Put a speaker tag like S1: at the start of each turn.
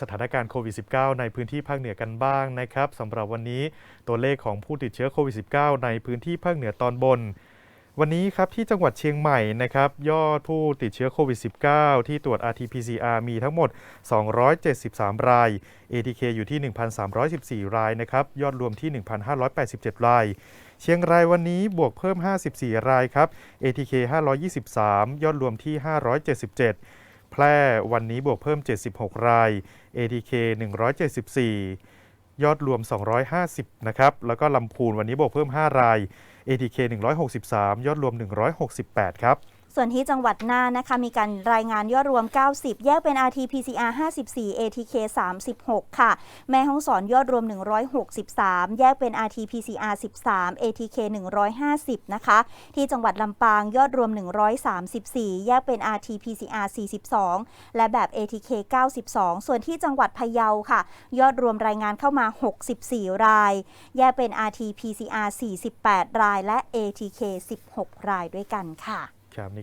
S1: สถานการณ์โควิด -19 ในพื้นที่ภาคเหนือกันบ้างนะครับสำหรับวันนี้ตัวเลขของผู้ติดเชื้อโควิด -19 ในพื้นที่ภาคเหนือตอนบน วันนี้ครับที่จังหวัดเชียงใหม่นะครับยอดผู้ติดเชื้อโควิด -19 ที่ตรวจ RT-PCR มีทั้งหมด 273 ราย ATK อยู่ที่ 1,314 รายนะครับยอดรวมที่ 1,587 รายเชียงรายวันนี้บวกเพิ่ม 54 รายครับ ATK 523 ยอดรวมที่ 577 แพร่วันนี้บวกเพิ่ม 76 ราย ATK 174 ยอดรวม 250 นะครับ แล้วก็ลำพูนวันนี้บวกเพิ่ม 5 ราย ATK 163 ยอดรวม 168 ครับ
S2: ส่วนที่จังหวัดน่านนะคะ มีการรายงานยอดรวม 90 แยกเป็น RT-PCR 54 ATK 36 ค่ะ แม่ฮ่องสอนยอดรวม 163 แยกเป็น RT-PCR 13 ATK 150 นะคะ ที่จังหวัดลำปางยอดรวม 134 แยกเป็น RT-PCR 42 และแบบ ATK 92 ส่วนที่จังหวัดพะเยาค่ะ ยอดรวมรายงานเข้ามา 64 ราย แยกเป็น RT-PCR 48 รายและ ATK 16 รายด้วยกันค่ะ
S1: ครับ